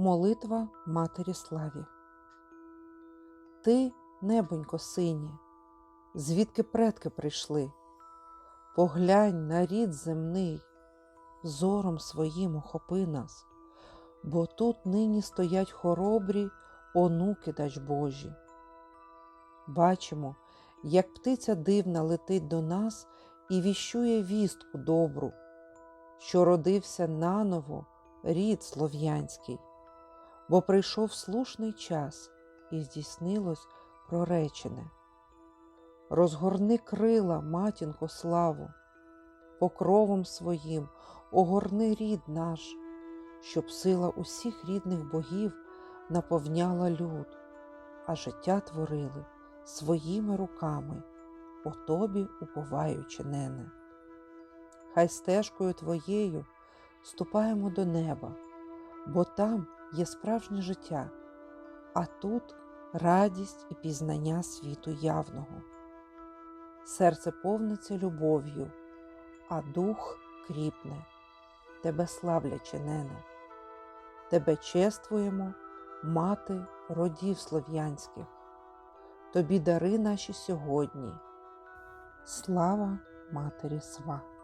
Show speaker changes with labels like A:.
A: Молитва Матері Славі. Ти, небонько синє, звідки предки прийшли? Поглянь на рід земний, зором своїм охопи нас, бо тут нині стоять хоробрі онуки дач Божі. Бачимо, як птиця дивна летить до нас і віщує вістку добру, що родився наново рід слов'янський, бо прийшов слушний час і здійснилось проречене. Розгорни крила, матінко, славу, покровом своїм огорни рід наш, щоб сила усіх рідних богів наповняла люд, а життя творили своїми руками, о тобі уповаючи, нене. Хай стежкою твоєю ступаємо до неба, бо там є справжнє життя, а тут радість і пізнання світу явного. Серце повниться любов'ю, а дух кріпне, тебе славлячи, нене. Тебе чествуємо, мати родів слов'янських, тобі дари наші сьогодні. Слава Матері Сва!